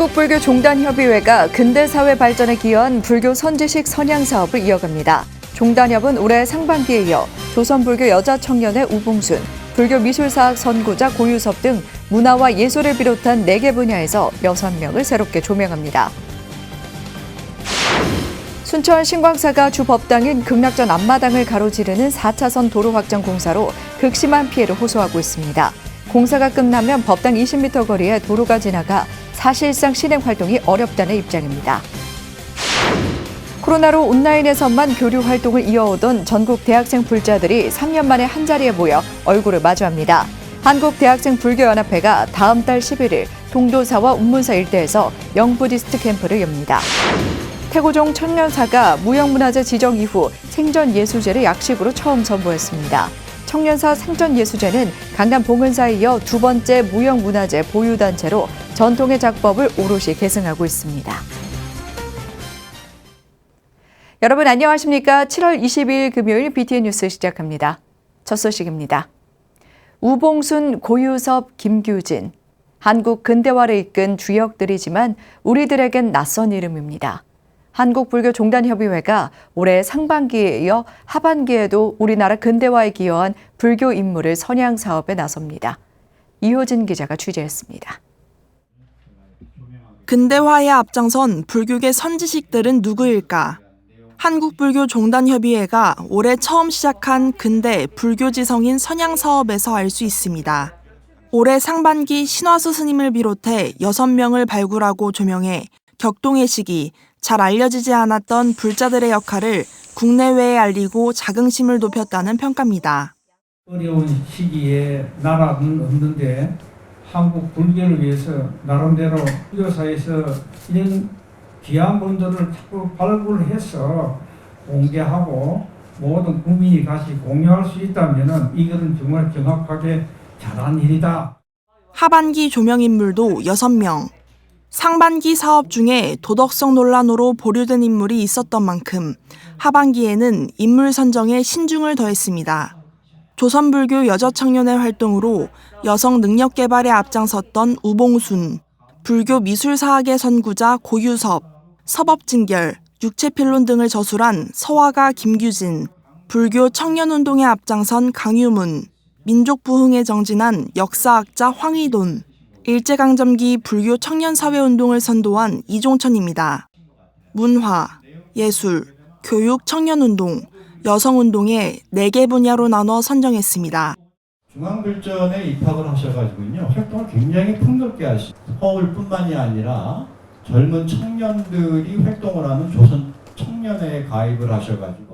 한국불교 종단협의회가 근대사회 발전에 기여한 불교 선지식 선양 사업을 이어갑니다. 종단협은 올해 상반기에 이어 조선불교 여자청년회 우봉순, 불교 미술사학 선구자 고유섭 등 문화와 예술을 비롯한 4개 분야에서 6명을 새롭게 조명합니다. 순천 신광사가 주 법당인 극락전 앞마당을 가로지르는 4차선 도로 확장 공사로 극심한 피해를 호소하고 있습니다. 공사가 끝나면 법당 20m 거리에 도로가 지나가 사실상 실행 활동이 어렵다는 입장입니다. 코로나로 온라인에서만 교류 활동을 이어오던 전국 대학생 불자들이 3년 만에 한자리에 모여 얼굴을 마주합니다. 한국대학생 불교연합회가 다음 달 11일 동도사와 운문사 일대에서 영부디스트 캠프를 엽니다. 태고종 청년사가 무형문화재 지정 이후 생전 예수제를 약식으로 처음 선보였습니다. 청년사 생전예수제는 강남 봉은사에 이어 두 번째 무형문화재 보유단체로 전통의 작법을 오롯이 계승하고 있습니다. 여러분 안녕하십니까? 7월 22일 금요일 BTN 뉴스 시작합니다. 첫 소식입니다. 우봉순, 고유섭, 김규진. 한국 근대화를 이끈 주역들이지만 우리들에겐 낯선 이름입니다. 한국불교종단협의회가 올해 상반기에 이어 하반기에도 우리나라 근대화에 기여한 불교 인물을 선양 사업에 나섭니다. 이효진 기자가 취재했습니다. 근대화에 앞장선 불교계 선지식들은 누구일까? 한국불교종단협의회가 올해 처음 시작한 근대 불교지성인 선양 사업에서 알 수 있습니다. 올해 상반기 신화수 스님을 비롯해 6명을 발굴하고 조명해 격동의 시기, 잘 알려지지 않았던 불자들의 역할을 국내외에 알리고 자긍심을 높였다는 평가입니다. 어려운 시기에 나라는 없는데 한국 불교를 위해서 나름대로 불교사에서 이런 귀한 분들을 자꾸 발굴해서 공개하고 모든 국민이 같이 공유할 수 있다면 이거는 정말 정확하게 잘한 일이다. 하반기 조명 인물도 6명. 상반기 사업 중에 도덕성 논란으로 보류된 인물이 있었던 만큼 하반기에는 인물 선정에 신중을 더했습니다. 조선불교 여자청년회 활동으로 여성 능력 개발에 앞장섰던 우봉순, 불교 미술사학의 선구자 고유섭, 서법진결, 육체필론 등을 저술한 서화가 김규진, 불교 청년운동에 앞장선 강유문, 민족부흥에 정진한 역사학자 황희돈, 일제강점기 불교 청년사회운동을 선도한 이종천입니다. 문화, 예술, 교육 청년운동, 여성운동의 4개 분야로 나눠 선정했습니다. 중앙불전에 입학을 하셔가지고요 활동을 굉장히 풍요롭게 하시. 서울뿐만이 아니라 젊은 청년들이 활동을 하는 조선 청년회에 가입을 하셔가지고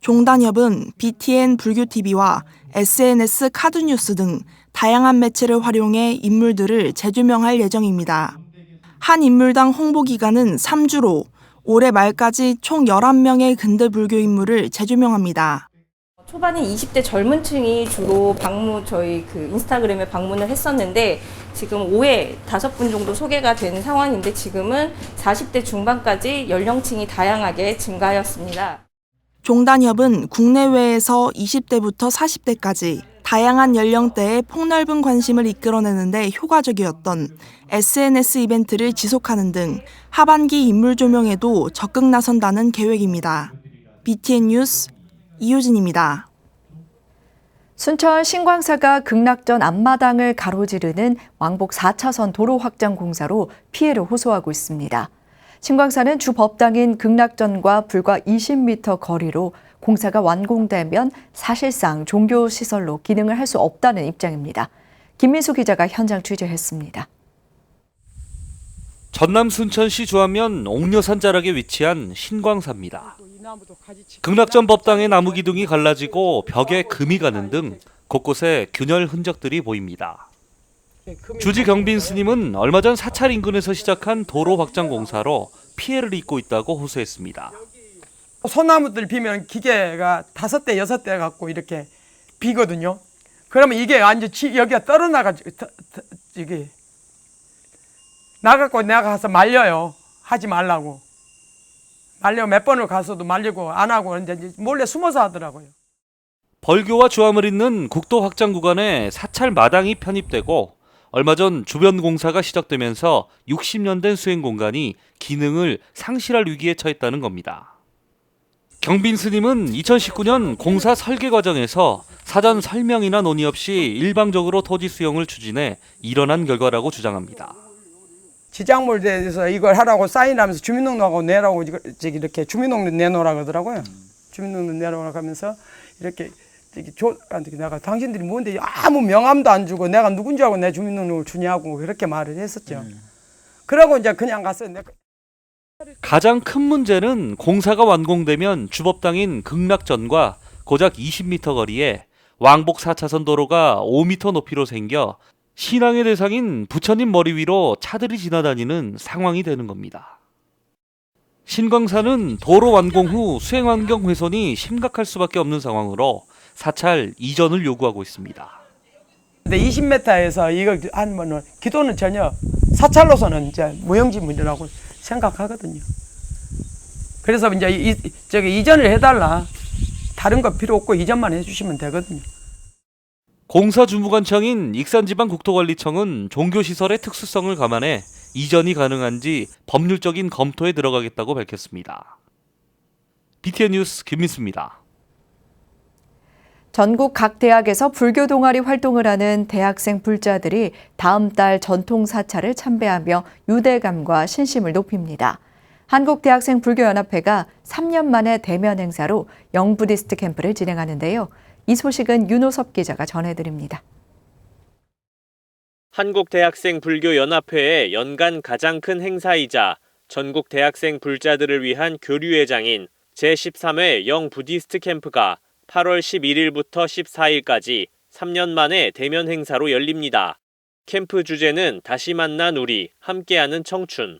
종단협은 BTN 불교TV와 SNS 카드뉴스 등 다양한 매체를 활용해 인물들을 재조명할 예정입니다. 한 인물당 홍보 기간은 3주로 올해 말까지 총 11명의 근대 불교 인물을 재조명합니다. 초반에 20대 젊은 층이 주로 방문 저희 그 인스타그램에 방문을 했었는데 지금 5회 다섯 분 정도 소개가 된 상황인데 지금은 40대 중반까지 연령층이 다양하게 증가하였습니다. 종단협은 국내외에서 20대부터 40대까지 다양한 연령대의 폭넓은 관심을 이끌어내는데 효과적이었던 SNS 이벤트를 지속하는 등 하반기 인물 조명에도 적극 나선다는 계획입니다. BTN 뉴스 이효진입니다. 순천 신광사가 극락전 앞마당을 가로지르는 왕복 4차선 도로 확장 공사로 피해를 호소하고 있습니다. 신광사는 주 법당인 극락전과 불과 20m 거리로 공사가 완공되면 사실상 종교시설로 기능을 할 수 없다는 입장입니다. 김민수 기자가 현장 취재했습니다. 전남 순천시 주하면 옥녀산 자락에 위치한 신광사입니다. 극락전 법당의 나무 기둥이 갈라지고 벽에 금이 가는 등 곳곳에 균열 흔적들이 보입니다. 주지 경빈 스님은 얼마 전 사찰 인근에서 시작한 도로 확장 공사로 피해를 입고 있다고 호소했습니다. 소나무들 비면 기계가 다섯 대 여섯 대 갖고 이렇게 비거든요. 그러면 이게 완전 지- 여기가 떨어나가지고 이게 나갖고 내가 가서 말려요. 하지 말라고. 말려 몇 번을 가서도 말리고 안 하고 이제 몰래 숨어서 하더라고요. 벌교와 주함을 잇는 국도 확장 구간에 사찰 마당이 편입되고 얼마 전 주변 공사가 시작되면서 60년 된 수행 공간이 기능을 상실할 위기에 처했다는 겁니다. 경빈 스님은 2019년 공사 설계 과정에서 사전 설명이나 논의 없이 일방적으로 토지 수용을 추진해 일어난 결과라고 주장합니다. 지장물에 대해서 이걸 하라고 사인하면서 주민등록하고 내라고 이렇게 주민등록 내놓으라 그러더라고요. 주민등록 내놓으라 하면서 이렇게 저기 조, 한테 내가 당신들이 뭔데 아무 명함도 안 주고 내가 누군지 알고 내 주민등록을 주냐고 그렇게 말을 했었죠. 그러고 이제 그냥 가서 내가 가장 큰 문제는 공사가 완공되면 주법당인 극락전과 고작 20m 거리에 왕복 4차선 도로가 5m 높이로 생겨 신앙의 대상인 부처님 머리 위로 차들이 지나다니는 상황이 되는 겁니다. 신광사는 도로 완공 후 수행 환경 훼손이 심각할 수밖에 없는 상황으로 사찰 이전을 요구하고 있습니다. 근데 20m에서 이거 하면은 기도는 전혀 사찰로서는 이제 무용지물이라고 생각하거든요. 그래서 이제 이, 이- 저기 이전을 해달라. 다른 거 필요 없고 이전만 해주시면 되거든요. 공사주무관청인 익산지방국토관리청은 종교시설의 특수성을 감안해 이전이 가능한지 법률적인 검토에 들어가겠다고 밝혔습니다. BTN 뉴스 김민수입니다. 전국 각 대학에서 불교 동아리 활동을 하는 대학생 불자들이 다음 달 전통 사찰을 참배하며 유대감과 신심을 높입니다. 한국대학생 불교연합회가 3년 만에 대면 행사로 영부디스트 캠프를 진행하는데요. 이 소식은 윤호섭 기자가 전해드립니다. 한국대학생 불교연합회의 연간 가장 큰 행사이자 전국 대학생 불자들을 위한 교류회장인 제13회 영 부디스트 캠프가 8월 11일부터 14일까지 3년 만에 대면 행사로 열립니다. 캠프 주제는 다시 만난 우리, 함께하는 청춘.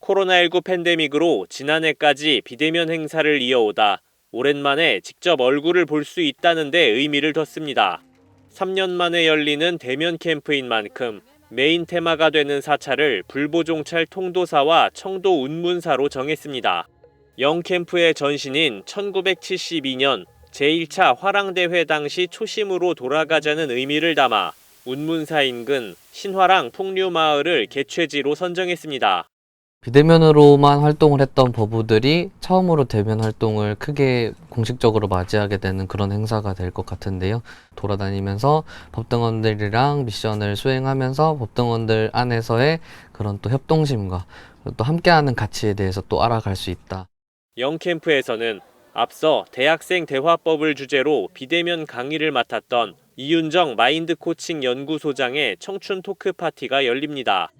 코로나19 팬데믹으로 지난해까지 비대면 행사를 이어오다 오랜만에 직접 얼굴을 볼 수 있다는 데 의미를 뒀습니다. 3년 만에 열리는 대면 캠프인 만큼 메인 테마가 되는 사찰을 불보종찰 통도사와 청도 운문사로 정했습니다. 영 캠프의 전신인 1972년 제1차 화랑대회 당시 초심으로 돌아가자는 의미를 담아 운문사 인근 신화랑 풍류마을을 개최지로 선정했습니다. 비대면으로만 활동을 했던 법우들이 처음으로 대면 활동을 크게 공식적으로 맞이하게 되는 그런 행사가 될 것 같은데요. 돌아다니면서 법등원들이랑 미션을 수행하면서 법등원들 안에서의 그런 또 협동심과 또 함께하는 가치에 대해서 또 알아갈 수 있다. 영캠프에서는 앞서 대학생 대화법을 주제로 비대면 강의를 맡았던 이윤정 마인드 코칭 연구소장의 청춘 토크 파티가 열립니다.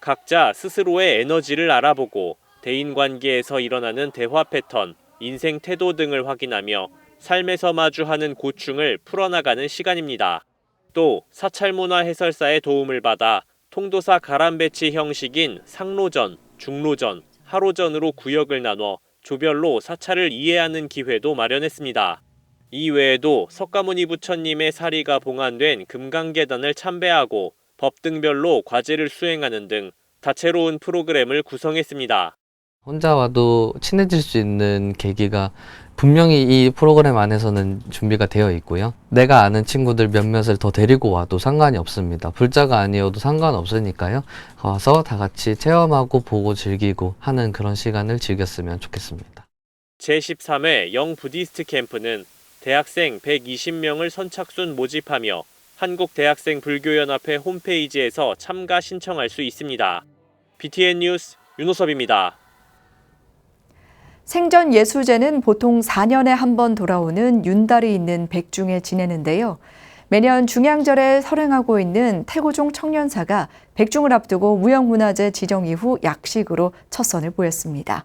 각자 스스로의 에너지를 알아보고 대인 관계에서 일어나는 대화 패턴, 인생 태도 등을 확인하며 삶에서 마주하는 고충을 풀어나가는 시간입니다. 또 사찰문화 해설사의 도움을 받아 통도사 가람 배치 형식인 상로전, 중로전, 하로전으로 구역을 나눠 조별로 사찰을 이해하는 기회도 마련했습니다. 이 외에도 석가모니 부처님의 사리가 봉안된 금강계단을 참배하고 법등별로 과제를 수행하는 등 다채로운 프로그램을 구성했습니다. 혼자 와도 친해질 수 있는 계기가 분명히 이 프로그램 안에서는 준비가 되어 있고요. 내가 아는 친구들 몇몇을 더 데리고 와도 상관이 없습니다. 불자가 아니어도 상관없으니까요. 와서 다 같이 체험하고 보고 즐기고 하는 그런 시간을 즐겼으면 좋겠습니다. 제13회 영 부디스트 캠프는 대학생 120명을 선착순 모집하며 한국대학생 불교연합회 홈페이지에서 참가 신청할 수 있습니다. BTN 뉴스 윤호섭입니다. 생전 예수제는 보통 4년에 한 번 돌아오는 윤달이 있는 백중에 지내는데요. 매년 중양절에 설행하고 있는 태고종 청년사가 백중을 앞두고 무형문화재 지정 이후 약식으로 첫 선을 보였습니다.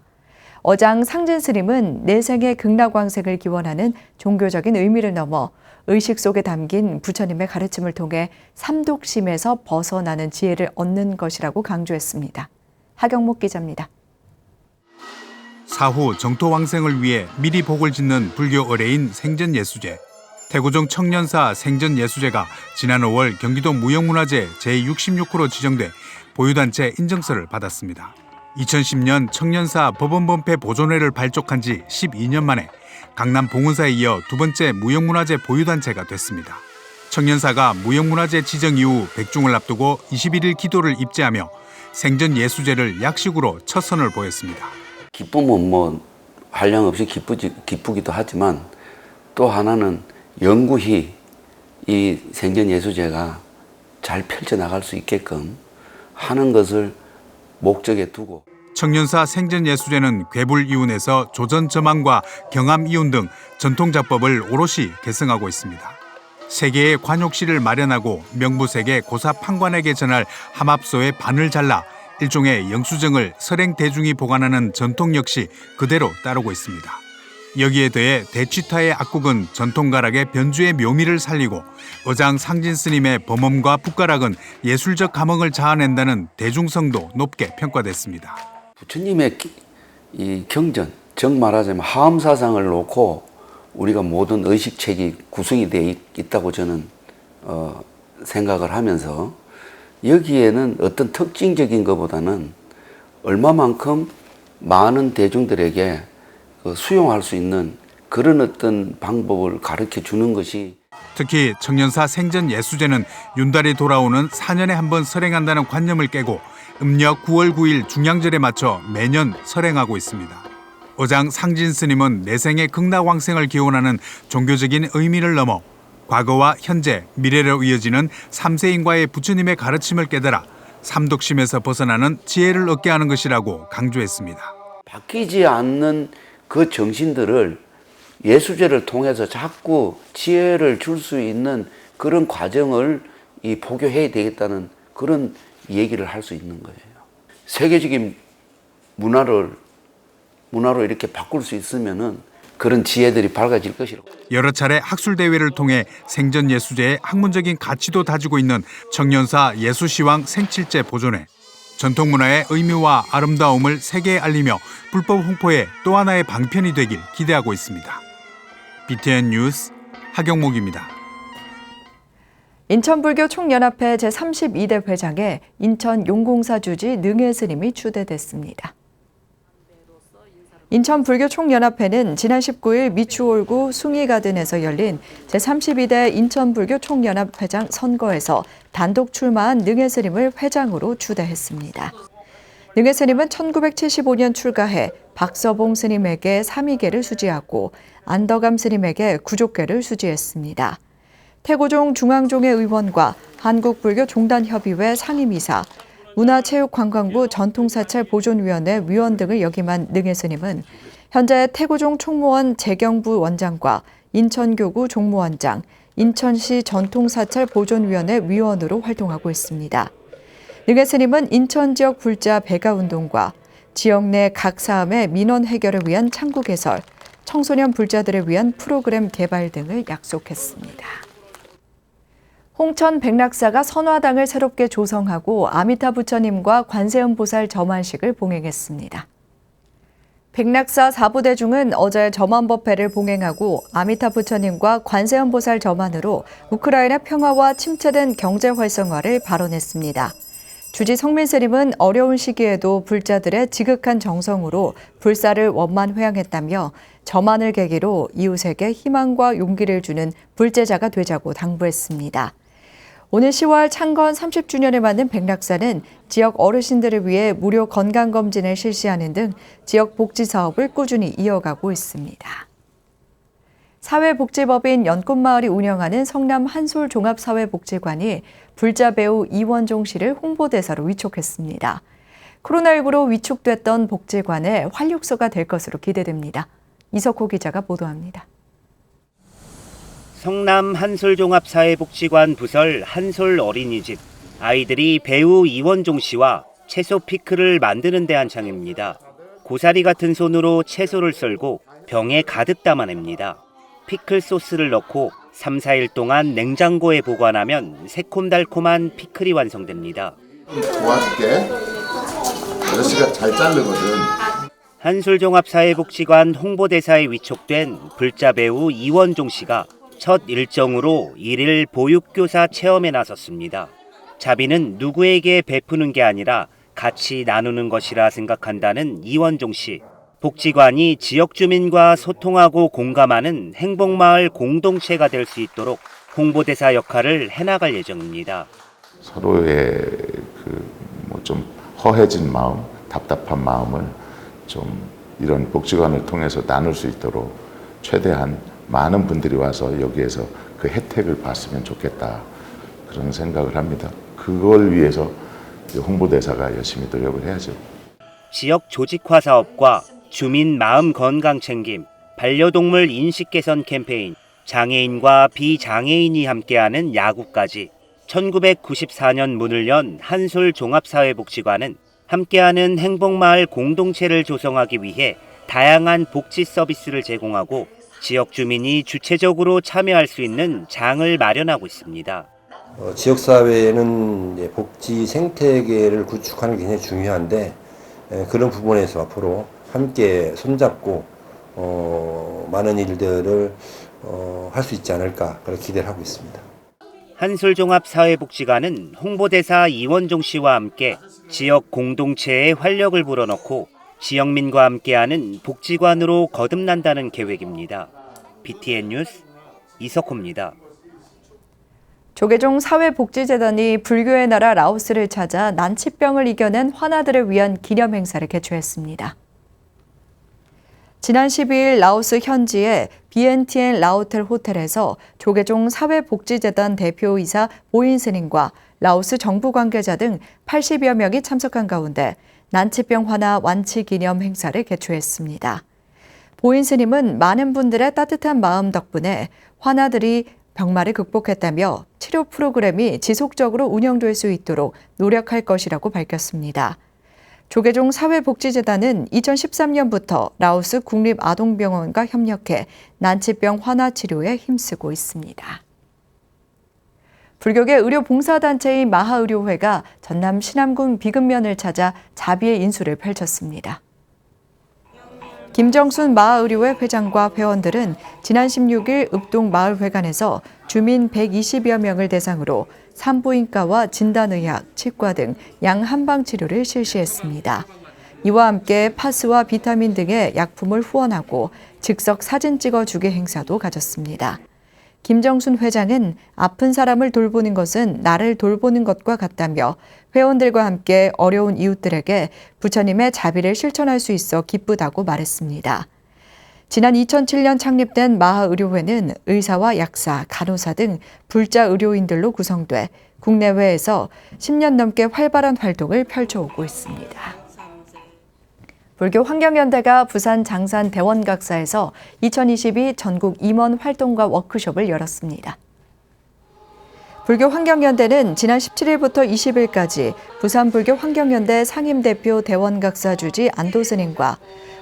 어장 상진 스님은 내생의 극락왕생을 기원하는 종교적인 의미를 넘어 의식 속에 담긴 부처님의 가르침을 통해 삼독심에서 벗어나는 지혜를 얻는 것이라고 강조했습니다. 하경목 기자입니다. 사후 정토왕생을 위해 미리 복을 짓는 불교 의례인 생전예수제. 태고종 청년사 생전예수제가 지난 5월 경기도 무형문화재 제66호로 지정돼 보유단체 인정서를 받았습니다. 2010년 청년사 법원범패 보존회를 발족한 지 12년 만에 강남 봉은사에 이어 두 번째 무형문화재 보유단체가 됐습니다. 청년사가 무형문화재 지정 이후 백중을 앞두고 21일 기도를 입제하며 생전 예수제를 약식으로 첫 선을 보였습니다. 기쁨은 뭐 한량 없이 기쁘지, 기쁘기도 하지만 또 하나는 영구히 이 생전 예수제가 잘 펼쳐나갈 수 있게끔 하는 것을 목적에 두고 청년사 생전예수제는 괴불 이윤에서 조전 저망과 경암 이윤 등 전통 작법을 오롯이 계승하고 있습니다. 세계의 관욕실을 마련하고 명부세계 고사 판관에게 전할 함합소의 반을 잘라 일종의 영수증을 설행 대중이 보관하는 전통 역시 그대로 따르고 있습니다. 여기에 더해 대취타의 악국은 전통가락의 변주의 묘미를 살리고 의장 상진 스님의 범엄과 붓가락은 예술적 감흥을 자아낸다는 대중성도 높게 평가됐습니다. 부처님의 기- 이 경전, 정 말하자면 하음 사상을 놓고 우리가 모든 의식책이 구성이 있- 있다고 저는 어, 생각을 하면서 여기에는 어떤 특징적인 것보다는 얼마만큼 많은 대중들에게 그 수용할 수 있는 그런 어떤 방법을 가르쳐 주는 것이 특히 청년사 생전 예수제는 윤달이 돌아오는 4년에 한 번 설행한다는 관념을 깨고 음력 9월 9일 중양절에 맞춰 매년 설행하고 있습니다. 어장 상진 스님은 내생의 극락왕생을 기원하는 종교적인 의미를 넘어 과거와 현재, 미래로 이어지는 삼세인과의 부처님의 가르침을 깨달아 삼독심에서 벗어나는 지혜를 얻게 하는 것이라고 강조했습니다. 바뀌지 않는 그 정신들을 예수제를 통해서 자꾸 지혜를 줄 수 있는 그런 과정을 이 포교해야 되겠다는 그런 얘기를 할 수 있는 거예요. 세계적인 문화를 문화로 이렇게 바꿀 수 있으면은 그런 지혜들이 밝아질 것이라고. 여러 차례 학술 대회를 통해 생전 예수제의 학문적인 가치도 다지고 있는 청년사 예수시황 생칠제 보존회. 전통 문화의 의미와 아름다움을 세계에 알리며 불법 홍포의 또 하나의 방편이 되길 기대하고 있습니다. BTN 뉴스 하경목입니다. 인천불교 총연합회 제32대 회장에 인천 용공사 주지 능혜 스님이 추대됐습니다. 인천불교 총연합회는 지난 19일 미추홀구 숭이가든에서 열린 제32대 인천불교 총연합 회장 선거에서 단독 출마한 능혜 스님을 회장으로 추대했습니다. 능혜 스님은 1975년 출가해 박서봉 스님에게 삼위계를 수지하고 안덕암 스님에게 구족계를 수지했습니다. 태고종 중앙종회 의원과 한국불교종단협의회 상임이사, 문화체육관광부 전통사찰 보존위원회 위원 등을 역임한 능혜 스님은 현재 태고종 총무원 재경부 원장과 인천교구 종무원장, 인천시 전통사찰 보존위원회 위원으로 활동하고 있습니다. 능혜 스님은 인천 지역 불자 배가 운동과 지역 내 각 사암의 민원 해결을 위한 창구 개설, 청소년 불자들을 위한 프로그램 개발 등을 약속했습니다. 홍천 백락사가 선화당을 새롭게 조성하고 아미타 부처님과 관세음 보살 점안식을 봉행했습니다. 백락사 사부대중은 어제 점안법회를 봉행하고 아미타 부처님과 관세음 보살 점안으로 우크라이나 평화와 침체된 경제 활성화를 발언했습니다. 주지 성민스님은 어려운 시기에도 불자들의 지극한 정성으로 불사를 원만 회양했다며 점안을 계기로 이웃에게 희망과 용기를 주는 불제자가 되자고 당부했습니다. 오늘 10월 창건 30주년을 맞는 백락사는 지역 어르신들을 위해 무료 건강검진을 실시하는 등 지역 복지 사업을 꾸준히 이어가고 있습니다. 사회복지법인 연꽃마을이 운영하는 성남 한솔 종합사회복지관이 불자 배우 이원종 씨를 홍보대사로 위촉했습니다. 코로나19로 위축됐던 복지관의 활력소가 될 것으로 기대됩니다. 이석호 기자가 보도합니다. 성남 한솔종합사회복지관 부설 한솔 어린이집. 아이들이 배우 이원종 씨와 채소 피클을 만드는 데 한창입니다. 고사리 같은 손으로 채소를 썰고 병에 가득 담아냅니다. 피클 소스를 넣고 3, 4일 동안 냉장고에 보관하면 새콤달콤한 피클이 완성됩니다. 도와줄게. 아저씨가 잘 자르거든. 한솔종합사회복지관 홍보대사에 위촉된 불자 배우 이원종 씨가 첫 일정으로 일일 보육교사 체험에 나섰습니다. 자비는 누구에게 베푸는 게 아니라 같이 나누는 것이라 생각한다는 이원종 씨. 복지관이 지역 주민과 소통하고 공감하는 행복마을 공동체가 될 수 있도록 홍보대사 역할을 해나갈 예정입니다. 서로의 그뭐좀 허해진 마음, 답답한 마음을 좀 이런 복지관을 통해서 나눌 수 있도록 최대한 많은 분들이 와서 여기에서 그 혜택을 봤으면 좋겠다 그런 생각을 합니다. 그걸 위해서 홍보대사가 열심히 노력을 해야죠. 지역 조직화 사업과 주민 마음 건강 챙김, 반려동물 인식 개선 캠페인, 장애인과 비장애인이 함께하는 야구까지 1994년 문을 연 한솔 종합사회복지관은 함께하는 행복마을 공동체를 조성하기 위해 다양한 복지 서비스를 제공하고 지역 주민이 주체적으로 참여할 수 있는 장을 마련하고 있습니다. 어, 지역사회에는 이제 복지 생태계를 구축하는 게 굉장히 중요한데 에, 그런 부분에서 앞으로 함께 손잡고 어, 많은 일들을 어, 할 수 있지 않을까 그렇게 기대를 하고 있습니다. 한솔종합사회복지관은 홍보대사 이원종 씨와 함께 지역 공동체에 활력을 불어넣고 지역민과 함께하는 복지관으로 거듭난다는 계획입니다. BTN 뉴스 이석호입니다. 조계종 사회복지재단이 불교의 나라 라오스를 찾아 난치병을 이겨낸 환아들을 위한 기념 행사를 개최했습니다. 지난 12일 라오스 현지의 BNTN 라오텔 호텔에서 조계종 사회복지재단 대표이사 보인 스님과 라오스 정부 관계자 등 80여 명이 참석한 가운데 난치병 환아 완치 기념 행사를 개최했습니다. 보인 스님은 많은 분들의 따뜻한 마음 덕분에 환아들이 병마를 극복했다며 치료 프로그램이 지속적으로 운영될 수 있도록 노력할 것이라고 밝혔습니다. 조계종 사회복지재단은 2013년부터 라오스 국립아동병원과 협력해 난치병 환아 치료에 힘쓰고 있습니다. 불교계 의료 봉사단체인 마하의료회가 전남 신암군 비급면을 찾아 자비의 인수를 펼쳤습니다. 김정순 마을의료회 회장과 회원들은 지난 16일 읍동 마을회관에서 주민 120여 명을 대상으로 산부인과와 진단의학, 치과 등 양 한방 치료를 실시했습니다. 이와 함께 파스와 비타민 등의 약품을 후원하고 즉석 사진 찍어주기 행사도 가졌습니다. 김정순 회장은 아픈 사람을 돌보는 것은 나를 돌보는 것과 같다며 회원들과 함께 어려운 이웃들에게 부처님의 자비를 실천할 수 있어 기쁘다고 말했습니다. 지난 2007년 창립된 마하의료회는 의사와 약사, 간호사 등 불자 의료인들로 구성돼 국내외에서 10년 넘게 활발한 활동을 펼쳐오고 있습니다. 불교 환경연대가 부산 장산 대원각사에서 2022 전국 임원 활동과 워크숍을 열었습니다. 불교 환경연대는 지난 17일부터 20일까지 부산 불교 환경연대 상임대표 대원각사 주지 안도스님과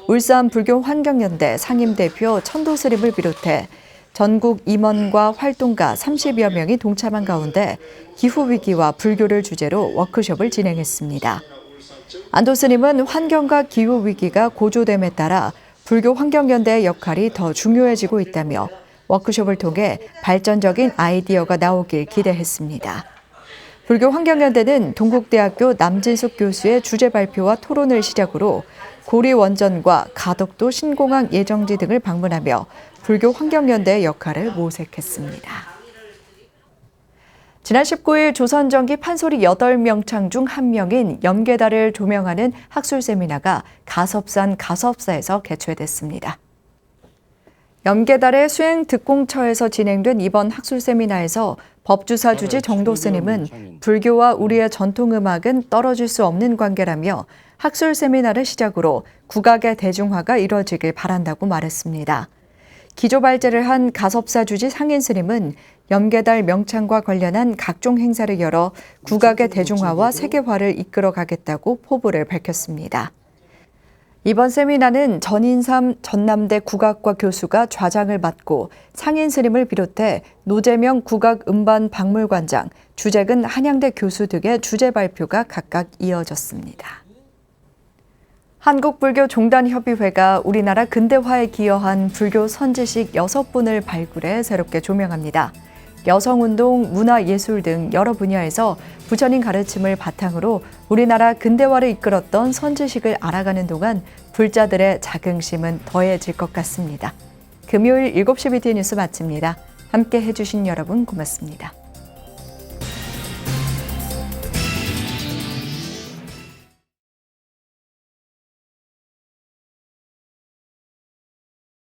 울산 불교 환경연대 상임대표 천도스님을 비롯해 전국 임원과 활동가 30여 명이 동참한 가운데 기후위기와 불교를 주제로 워크숍을 진행했습니다. 안도 스님은 환경과 기후 위기가 고조됨에 따라 불교 환경연대의 역할이 더 중요해지고 있다며 워크숍을 통해 발전적인 아이디어가 나오길 기대했습니다. 불교 환경연대는 동국대학교 남진숙 교수의 주제 발표와 토론을 시작으로 고리 원전과 가덕도 신공항 예정지 등을 방문하며 불교 환경연대의 역할을 모색했습니다. 지난 19일 조선전기 판소리 8명 창 중한 명인 염계다를 조명하는 학술 세미나가 가섭산 가섭사에서 개최됐습니다. 염계달의 수행 특공처에서 진행된 이번 학술 세미나에서 법주사 주지 정도 스님은 불교와 우리의 전통 음악은 떨어질 수 없는 관계라며 학술 세미나를 시작으로 국악의 대중화가 이뤄지길 바란다고 말했습니다. 기조 발제를 한 가섭사 주지 상인 스님은 염계달 명창과 관련한 각종 행사를 열어 국악의 대중화와 세계화를 이끌어 가겠다고 포부를 밝혔습니다. 이번 세미나는 전인삼 전남대 국악과 교수가 좌장을 맡고 상인 스님을 비롯해 노재명 국악 음반 박물관장, 주재근 한양대 교수 등의 주제 발표가 각각 이어졌습니다. 한국불교종단협의회가 우리나라 근대화에 기여한 불교 선지식 6분을 발굴해 새롭게 조명합니다. 여성운동, 문화예술 등 여러 분야에서 부처님 가르침을 바탕으로 우리나라 근대화를 이끌었던 선지식을 알아가는 동안 불자들의 자긍심은 더해질 것 같습니다. 금요일 7시 BT 뉴스 마칩니다. 함께 해주신 여러분 고맙습니다.